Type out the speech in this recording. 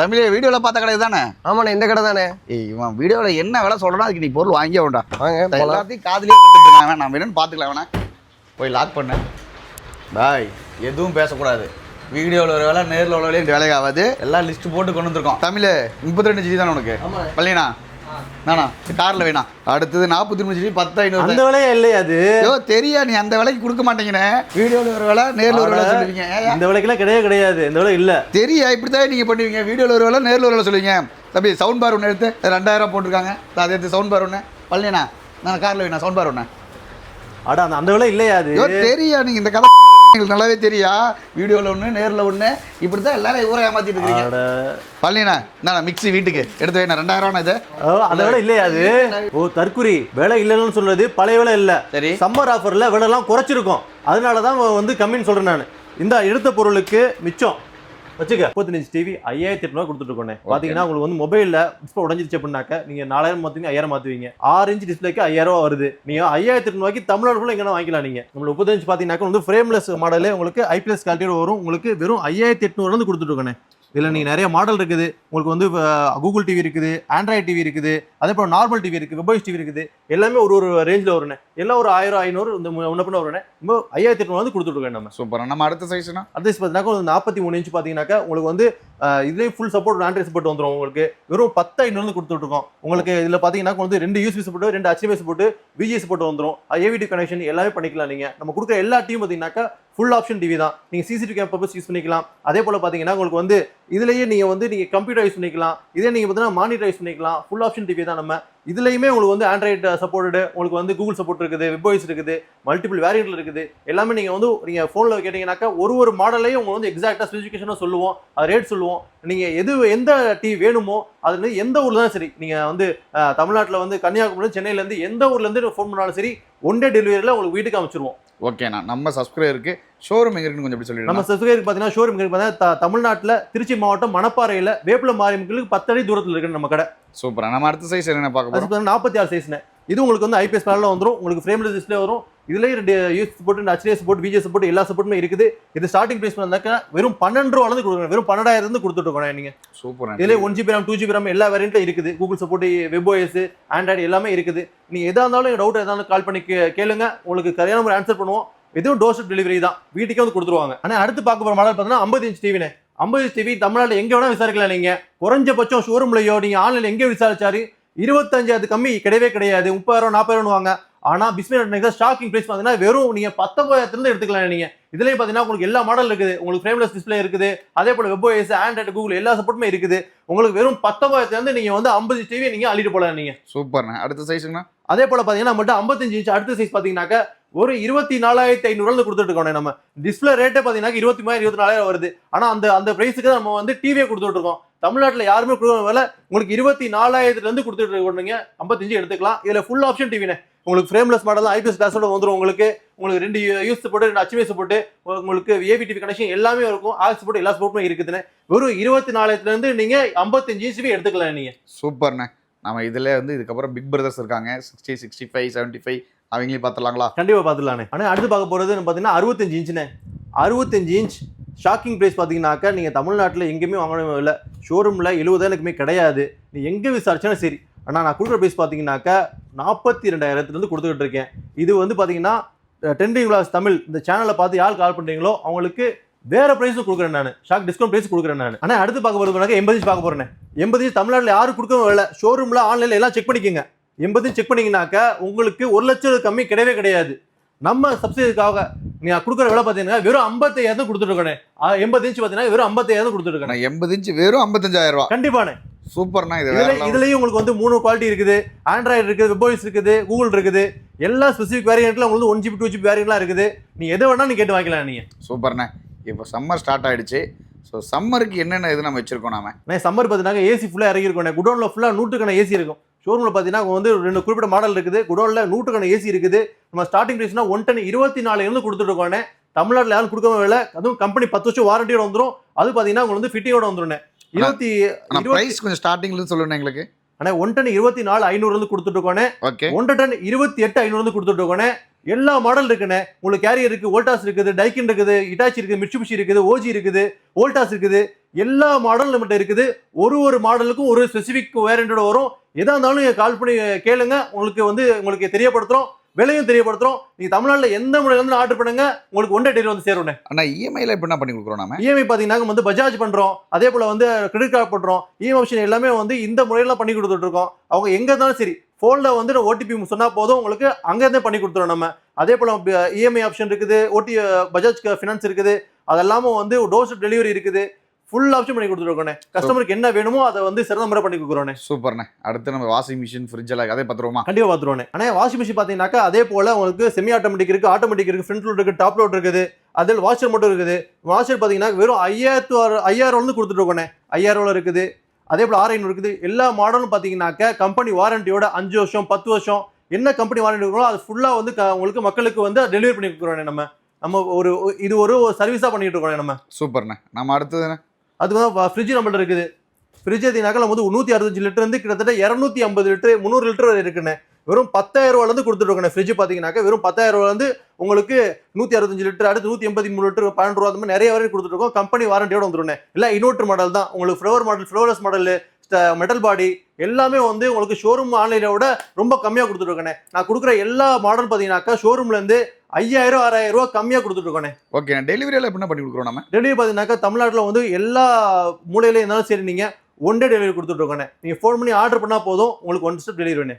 தமிழ் வீடியோவில் பார்த்த கடை தானே? ஆமாண்ணே இந்த கடை தானே? இவன் வீடியோவில் என்ன விலை சொல்கிறா அதுக்கு நீ பொருள் வாங்கியே வேண்டா வாங்க எல்லாத்தையும் காதுலயே விட்டுட்டு இருக்காங்க நான் வேணும்னு பார்த்துக்கலாம் வேணா போய் லாக் பண்ணு. பாய் எதுவும் பேசக்கூடாது. வீடியோவில் ஒரு வேலை நேரில் உள்ள வேலையும் வேலை ஆகாது எல்லாம் லிஸ்ட் போட்டு கொண்டு வந்திருக்கோம். தமிழ் முப்பத்தி ரெண்டு ஜிபி தானே உனக்கு. பள்ளினா நானா காரில் வேணாம் அடுத்தது நாற்பத்தி மூணு ஜிபி பத்து ஐநூறு அந்த விலையா இல்லையா அது? ஐயோ தெரியா நீ அந்த விலைக்கு கொடுக்க மாட்டேங்கிறேன் வீடியோவில் ஒரு வேலை நேரில் ஒரு வேலை சொல்லுவீங்க? இந்த விலைக்கெல்லாம் கிடையவே கிடையாது. இந்த விலை இல்ல. தெரியா இப்படி தான் நீங்கள் பண்ணுவீங்க. வீடியோவில் ஒரு வேலை நேரில் ஒரு வேலை சொல்லுவீங்க. தம்பி சவுண்ட் பார் ஒன்று எடுத்து ரெண்டாயிரம் போட்டிருக்காங்க. அதை எடுத்து சவுண்ட் பார் ஒன்று பழனிண்ணா நான் காரில் வேணா சவுண்ட் பார் ஒன்று அட அந்த அந்த விலை இல்லையா அது? தெரியா நீங்கள் இந்த கதை எங்களுக்கு நல்லாவே தெரியா? வீடியோவில் ஒன்று நேரில் ஒன்று இப்படி தான் எல்லாரும் ஊரை ஏமாத்திட்டு இருக்கீங்க. பழனிண்ணா நான் மிக்ஸி வீட்டுக்கு. எடுத்து வைண்ணா ரெண்டாயிரம் இது. ஓ, அந்த விலை இல்லையா அது? ஓ தற்குறி விலை இல்லைன்னு சொல்றது பழைய விலை இல்ல. சரி. சம்மர் ஆஃபர்ல விலை எல்லாம் குறைச்சிருக்கோம். அதனால தான் வந்து கம்மின்னு சொல்றேன் நான். இந்த எடுத்த பொருளுக்கு மிச்சம். வச்சுக்க. முப்பத்தஞ்சு டிவி ஐயாயிரத்தி எட்டு ரூபா கொடுத்துட்டு இருக்கோண்ணே. பாத்தீங்கன்னா உங்களுக்கு வந்து மொபைல்ல டிஸ்பிளே உடஞ்சிருச்சு அப்படின்னாக்க நீங்க நாலாயிரம் மாத்துவீங்க ஐயாயிரம் மாத்துவீங்க. ஆறு இன்ச் டிஸ்பிளேக்கு ஐயாயிரம் ரூபா வருது. நீங்க ஐயாயிரத்தி எட்டு ரூபாய்க்கு தமிழ்நாடு ஃபுல்லாக எங்கே வாங்கிக்கலாம் நீங்க. நம்ம முப்பத்தஞ்சு பாத்தீங்கன்னாக்க வந்து ஃப்ரேம்லெஸ் மாடலே உங்களுக்கு ஐபிஎஸ் குவாலிட்டியோட வரும். உங்களுக்கு வெறும் ஐயாயிரத்தி எட்நூறு வந்து கொடுத்துட்டு இருக்கோண்ணே. இதில் நீங்கள் நிறைய மாடல் இருக்குது. உங்களுக்கு வந்து கூகுள் டிவி இருக்குது ஆண்ட்ராய்ட் டிவி இருக்குது அதே போல் நார்மல் டிவி இருக்குது வெபாய்ஸ் டிவி இருக்குது. எல்லாமே ஒரு ஒரு ரேஞ்சில் வருண்ணே எல்லாம் ஒரு ஆயிரம் ஐநூறு இந்த முன்னப்பின வருண்ணே இப்போ ஐயாயிரத்தி எட்நூறு வந்து கொடுத்துட்ருக்கோம் நம்ம. சூப்பர். நம்ம அடுத்த சைஸ்னா அட்ரஸ் பார்த்தீங்கன்னா ஒரு நாற்பத்தி மூணு இன்ச் பார்த்தீங்கன்னாக்கா உங்களுக்கு வந்து இதுலேயும் ஃபுல் சப்போர்ட் ஆண்ட்ராய்ட் சப்போர்ட் வந்துடும் உங்களுக்கு. வெறும் பத்து ஐநூறு வந்து கொடுத்துட்ருக்கோம் உங்களுக்கு இதில் பார்த்தீங்கன்னா வந்து ரெண்டு யூஸ்பி சப்போர்ட் ரெண்டு HDMI சப்போர்ட் விஜி சப்போர்ட் வந்துடும் ஏவிடி கனெக்ஷன் எல்லாமே பண்ணிக்கலாம் நீங்கள் நம்ம கொடுக்குற எல்லா டீம் பார்த்தீங்கன்னாக்கா ஃபுல் ஆப்ஷன் டிவி தான். நீங்கள் சிசிடிவி கேம் பர்பஸ் யூஸ் பண்ணிக்கலாம். அதே போல் பார்த்தீங்கன்னா உங்களுக்கு வந்து இதுலேயே நீங்கள் வந்து நீங்கள் கம்ப்யூட்டர் யூஸ் பண்ணிக்கலாம். இதே நீங்கள் பார்த்தீங்கன்னா மானிட்டர் யூஸ் பண்ணிக்கலாம். ஃபுல் ஆப்ஷன் டிவி தான் நம்ம. இதுலேயுமே உங்களுக்கு வந்து ஆண்ட்ராய்டு சப்போர்ட்டு உங்களுக்கு வந்து கூகுள் சப்போர்ட் இருக்குது வெப்வாய்ஸ் இருக்குது மல்டிபிள் வேரியன்ட்ல இருக்குது. எல்லாமே நீங்கள் வந்து நீங்கள் ஃபோனில் கேட்டிங்கனாக்கா ஒரு ஒரு மாடலையும் உங்களுக்கு வந்து எக்ஸாக்டாக ஸ்பெசிஃபிகேஷனாக சொல்லுவோம். அது ரேட் சொல்லுவோம். நீங்கள் எது எந்த டிவி வேணுமோ அது வந்து எந்த ஊரில் தான் சரி நீங்கள் வந்து தமிழ்நாட்டில் வந்து கன்னியாகுமரி சென்னையிலேருந்து எந்த ஊர்லேருந்து ஃபோன் பண்ணாலும் சரி ஒன் டே டெலிவரியில் உங்களுக்கு வீட்டுக்கு அமைச்சிருவோம் ஓகேண்ணா நம்ம சப்ஸ்கிரைபருக்கு ஷோரூம் எங்கே இருக்குன்னு கொஞ்சம் எப்படி நம்ம சொல்லிடுங்க சப்ஸ்கிரைபர் பார்த்தீங்கன்னா ஷோரூம் பார்த்தீங்கன்னா த- தமிழ்நாட்டில் திருச்சி மாவட்டம் மணப்பாறையில் வேப்பில மாரியம்மனுக்கு பத்து அடி தூரத்தில் இருக்கு நம்ம கடை. சூப்பரா நம்ம அடுத்த சைஸ் என்ன பார்க்க போகிறோம் பார்த்தீங்கன்னா நாற்பத்தி ஆறு சைஸ்னு இது உங்களுக்கு வந்து ஐபிஎஸ் பேனலில் வந்துடும் உங்களுக்கு ஃப்ரேம்லெஸ் டிஸ்பிளே வரும். இதுலேயும் ரெண்டு use support HDS support VJ support எல்லா சப்போர்ட்டுமே இருக்குது. இது ஸ்டார்டிங் ப்ரைஸ் பண்ணாக்கா வெறும் பன்னெண்டு ரூபாலேருந்து கொடுக்குறோம் வெறும் பன்னெண்டாயிரம் இருந்து கொடுத்துட்டு நீங்கள் சூப்பர் இதுலேயே one GB RAM two GB RAM எல்லா வேரியண்ட்டும் இருக்குது. கூகுள் சப்போர்ட் வெப்ஓஎஸ் ஆண்ட்ராய்டு எல்லாமே இருக்குது. நீங்கள் எதாக இருந்தாலும் டவுட் எதாவது கால் பண்ணி கேளுங்க. உங்களுக்கு சரியான ஒரு ஆன்சர் பண்ணுவோம். எதுவும் டோர் ஸ்டெப் டெலிவரி தான். வீட்டுக்கே வந்து கொடுத்துருவாங்க. ஆனால் அடுத்து பார்க்க போகிற மாடல் பார்த்தீங்கன்னா ஐம்பது இன்ச் டிவினே ஐம்பது இன்ச் டிவி தமிழ்நாட்டில் எங்கே வேணால் விசாரிக்கலாம் நீங்கள் குறைஞ்சபட்சம் ஷோரூம்லையோ நீங்கள் ஆன்லைனில் எங்கே விசாரிச்சாரு. இருபத்தஞ்சு அது கம்மி கிடையவே கிடையாது. முப்பதாயிரம் நாற்பதாயிரம் வாங்க. ஆனால் பிஸ்மி ஸ்டாக்கிங் ப்ரைஸ் பார்த்தீங்கன்னா வெறும் நீங்கள் பத்தொன்பதாயிரத்துலேருந்து எடுத்துக்கலாம் நீங்கள் இதுலேயும் பார்த்தீங்கன்னா உங்களுக்கு எல்லா மாடல் இருக்குது. உங்களுக்கு ஃப்ரேம்லெஸ் டிஸ்பிளே இருக்குது. அதே போல் வெப்ஓஎஸ் ஆண்ட்ராய்டு கூகுள் எல்லா சப்போர்ட்டுமே இருக்குது. உங்களுக்கு வெறும் பத்தொன்பதாயிரத்துலேருந்து நீங்கள் வந்து ஐம்பது டிவி நீங்கள் அள்ளிட்டு போகலாம் நீங்கள் சூப்பர்ண்ணா. அடுத்த சைஸுங்கண்ணா அதே போல் பார்த்தீங்கன்னா மட்டும் ஐம்பத்தஞ்சு இன்ச் அடுத்த சைஸ் பார்த்தீங்கன்னாக்க ஒரு இருபத்தி நாலாயிரத்தி ஐநூறுல கொடுத்துட்டு இருக்கோம் நம்ம. டிஸ்பிளே ரேட்டே பார்த்தீங்கன்னா இருபத்தி மூணாயிரம் இருபத்தி நாலாயிரம் வருது. ஆனால் அந்த அந்த ப்ரைஸுக்கு நம்ம வந்து டிவியே கொடுத்துட்டு இருக்கோம். தமிழ்நாட்டில் யாருமே கொடுக்குற வேலை உங்களுக்கு இருபத்தி நாலாயிரத்துலேருந்து கொடுத்துட்டு இருக்கோங்க ஐம்பத்தஞ்சு எடுத்துக்கலாம். இதில் ஃபுல் ஆப்ஷன் டிவினே உங்களுக்கு ஃப்ரேம்லெஸ் மாடல் ஐபிஎஸ் கிளாஸோட வந்துடும் உங்களுக்கு. உங்களுக்கு ரெண்டு யூஸ் போட்டு ரெண்டு HMI போட்டு உங்களுக்கு ஏவி டிவி கனெக்ஷன் எல்லாமே இருக்கும். ஆக்ஸ் போட்டு எல்லா சப்போர்ட்டுமே இருக்குதுன்னு. வெறும் இருபத்தி நாலாயிரத்துலேருந்து நீங்கள் ஐம்பத்தஞ்சு இன்ச்சுமே எடுத்துக்கலாம் நீங்கள் சூப்பர்ண்ணே. நம்ம இதில் வந்து இதுக்கப்புறம் பிக் பிரதர்ஸ் இருக்காங்க. Sixty sixty five seventy five அவங்களையும் பார்த்துலாங்களா கண்டிப்பாக பார்த்துலானே ஆனால் அடுத்து பார்க்க போகிறது பார்த்தீங்கன்னா அறுபத்தஞ்சு இன்ச்சுனே அறுபத்தஞ்சு இன்ச் ஷாக்கிங் ப்ரைஸ் பார்த்தீங்கன்னாக்கா நீங்கள் தமிழ்நாட்டில் எங்கேயுமே வாங்கணும் இல்லை ஷோரூமில் எழுபதாயிரக்குமே கிடையாது. நீ எங்கே விசாரிச்சாலும் சரி. ஆனால் நான் கொடுக்குற ப்ரைஸ் பார்த்தீங்கன்னாக்கா நாற்பத்தி ரெண்டாயிரத்துலேருந்து கொடுத்துக்கிட்டு இருக்கேன் இது வந்து பார்த்தீங்கன்னா டென்டிங் விளாஸ் தமிழ் இந்த சேனலை பார்த்து யார் கால் பண்ணுறீங்களோ அவங்களுக்கு வேற ப்ரைஸும் கொடுக்குறேன் நான். ஷாக் டிஸ்கவுண்ட் ப்ரைஸ் கொடுக்குறேன் நான். ஆனால் அடுத்து பார்க்க போகிறதுனாக்க எண்பது பார்க்க போகிறேன் எண்பது தமிழ்நாட்டில் யாரும் கொடுக்கவும் இல்லை ஷோரூமில் ஆன்லைனில் எல்லாம் செக் பண்ணிக்கோங்க. எண்பது செக் பண்ணீங்கன்னாக்கா உங்களுக்கு ஒரு லட்சம் கம்மி கிடையவே கிடையாது. நம்ம சப்சிடிக்காக நீங்க கொடுக்குற விலை பார்த்தீங்கன்னா வெறும் ஐம்பத்தையாயிரம் கொடுத்துட்டு இருக்கேன் எண்பது இன்ச் பார்த்தீங்கன்னா வெறும் ஐம்பத்தையாயிரம் கொடுத்துட்டு இருக்கேன் எண்பது இன்ச்சு வெறும் ஐம்பத்தஞ்சாயிரம் ரூபா கண்டிப்பானே சூப்பர்ண்ணா இது. இதுலயும் உங்களுக்கு வந்து மூணு குவாலிட்டி இருக்குது. ஆண்ட்ராய்டு இருக்குது வெப்ஓஎஸ் இருக்குது கூகுள் இருக்குது. எல்லா ஸ்பெசிஃபிக் வேரியண்ட்ல உங்களுக்கு ஒன் ஜிபி டூ ஜிபி வேரியண்ட்லாம் இருக்குது. நீ எதை வேணா நீ கேட்டு வாங்கிக்கலாம் நீங்க சூப்பர்ண்ணே. இப்போ சம்மர் ஸ்டார்ட் ஆயிடுச்சு. ஸோ சம்மருக்கு என்னென்ன இது நம்ம வச்சிருக்கோம் நாம? நான் சம்மர் பார்த்தீங்கன்னா ஏசி ஃபுல்லாக இறங்கியிருக்கோம் குடோனில் ஃபுல்லாக நூற்றுக்கான ஏசி இருக்கும். ஷோரூமில் பார்த்தீங்கன்னா வந்து ரெண்டு குறிப்பிட்ட மாடல் இருக்குது. குடோனில் நூற்றுக்கான ஏசி இருக்குது. நம்ம ஸ்டார்டிங் ப்ரைஸ்னா ஒன் டன் இருபத்தி நாலு இருந்து கொடுத்துட்டு இருக்கோம் தமிழ்நாட்டில் யாரும் கொடுக்காம வேலை அதுவும் கம்பெனி பத்து வருஷம் வாரண்டியோட வந்துடும் அது பார்த்தீங்கன்னா உங்களுக்கு வந்து ஃபிட்டியோட வந்துடும் இருபத்தி ப்ரைஸ் கொஞ்சம் ஸ்டார்டிங்ல சொல்லணும் எங்களுக்கு. ஆனால் ஒன் டன் இருபத்தி நாலு ஐநூறு வந்து கொடுத்துட்டு இருக்கோம் ஓகே ஒன்றரை டன் இருபத்தி எட்டு ஐநூறு வந்து கொடுத்துட்டு இருக்கோம் எல்லா மாடல் இருக்குண்ணே. உங்களுக்கு கேரியர் இருக்கு வோல்டாஸ் இருக்குது டைக்கின் இருக்குது இட்டாச்சி இருக்குது மிட்சுபிஷி இருக்குது ஓஜி இருக்குது வோல்டாஸ் இருக்குது. எல்லா மாடல் நம்மகிட்ட இருக்குது. ஒரு ஒரு மாடலுக்கும் ஒரு ஸ்பெசிஃபிக் வேரியண்டோட வரும். எதா இருந்தாலும் கால் பண்ணி கேளுங்க. உங்களுக்கு வந்து உங்களுக்கு தெரியப்படுத்துறோம். விலையும் தெரியப்படுத்துறோம். நீங்க தமிழ்நாட்டுல எந்த முறையில இருந்து ஆர்டர் பண்ணுங்க. உங்களுக்கு ஒன் டெலிவரி வந்து சேரும் அண்ணா இஎம்ஐல இப்போ என்ன பண்ணி கொடுக்குறோம் நாம? இஎம்ஐ பாத்தீங்கன்னா வந்து பஜாஜ் பண்றோம். அதே போல வந்து கிரெடிட் கார்டு பண்றோம் இஎம்ஐ ஆப்ஷன் எல்லாமே வந்து இந்த முறையில பண்ணி கொடுத்துட்டு இருக்கோம். அவங்க எங்க இருந்தாலும் சரி போன்ல வந்து ஓடிபி சொன்னா போதும் உங்களுக்கு அங்க இருந்தே பண்ணி கொடுத்துறோம் நம்ம அதே போல இஎம்ஐ ஆப்ஷன் இருக்குது ஓடி பஜாஜ் ஃபினான்ஸ் இருக்குது. அதெல்லாம வந்து டோர் டெலிவரி இருக்குது. ஃபுல் ஆப்ஷன் பண்ணி கொடுத்துருக்கோண்ணே. கஸ்டமருக்கு என்ன வேணுமோ அதை வந்து சிறந்த முறை பண்ணி கொடுக்குறோண்ணே. சூப்பர்ண்ணே. அடுத்து நம்ம வாஷிங் மிஷின் ஃப்ரிட்ஜ் எல்லாம் அதே பார்த்துருவோமா? கண்டிப்பா பார்த்துருவோண்ணே. ஆனால் வாஷிங் மிஷின் பார்த்தீங்கன்னாக்கா அதே போல உங்களுக்கு செமி ஆட்டோமேட்டிக் இருக்கு ஆட்டோமேட்டிக் இருக்கு ஃப்ரண்ட் லோட் இருக்கு டாப் லோட் இருக்குது. அதில் வாஷர் மட்டும் இருக்குது. வாஷர் பார்த்தீங்கன்னா வெறும் ஐயாயிரத்து ஆறு ஐயாயிரம் வந்து கொடுத்துட்டு இருக்கோண்ணே ஐயாயிரம் இருக்குது. அதே போல ஆறு ஐநூறு இருக்குது. எல்லா மாடலும் பார்த்தீங்கன்னாக்க கம்பெனி வாரண்டியோட அஞ்சு வருஷம் பத்து வருஷம் என்ன கம்பெனி வாரண்டி இருக்கோ அது ஃபுல்லாக வந்து உங்களுக்கு மக்களுக்கு வந்து டெலிவரி பண்ணி கொடுக்குறோண்ணே நம்ம. நம்ம ஒரு இது ஒரு சர்வீஸாக பண்ணிட்டு இருக்கோம் நம்ம. சூப்பர்ண்ணே. நம்ம அடுத்தது அதுக்கு தான் ஃப்ரிட்ஜ் நம்மள்ட்ட இருக்குது. ஃப்ரிட்ஜ் பார்த்தீங்கன்னாக்கா நம்ம வந்து நூற்றி அறுபத்தஞ்சு லிட்டர் வந்து கிட்டத்தட்ட இரநூத்தி ஐம்பது லிட்டர் முந்நூறு லிட்டர் வரை இருக்குண்ணே. வெறும் பத்தாயிரம் ரூபாயிலேருந்து கொடுத்துருக்கோண்ணே ஃப்ரிட்ஜ் பார்த்தீங்கன்னாக்கா. வெறும் பத்தாயிரம் ரூபாயிலேருந்து உங்களுக்கு நூற்றி அறுபத்தஞ்சு லிட்டர் அடுத்து நூற்றி எண்பத்தி மூணு லிட்டர் பன்னெண்டு ரூபா அந்த மாதிரி நிறைய வரை கொடுத்துருக்கோம் கம்பெனி வாரண்டியோட வந்துருண்ணே இல்லை இன்வெர்டர் மாடல் தான். உங்களுக்கு flower model flowerless model metal body எல்லாமே வந்து உங்களுக்கு ஷோரூம் ஆன்லைனை விட ரொம்ப கம்மியாக கொடுத்துருக்கேண்ணே நான் கொடுக்குற எல்லா மாடல் பார்த்தீங்கன்னாக்கா ஷோரூம்லேருந்து ஐயாயிரம் ஆறாயிரம் ரூபா கம்மியாக கொடுத்துட்ருக்கோண்ணே ஓகே டெலிவரியெல்லாம் எப்படி பண்ணி கொடுக்குறோம் நம்ம? டெலிவரி பார்த்தீங்கன்னாக்கா தமிழ்நாட்டில் வந்து எல்லா மூலையில இருந்தாலும் சரி நீங்கள் ஒன் டே டெலிவரி கொடுத்துட்ருக்கோண்ணே நீங்கள் ஃபோன் பண்ணி ஆர்டர் பண்ணால் போதும் உங்களுக்கு ஒன் ஸ்டெப் டெலிவரி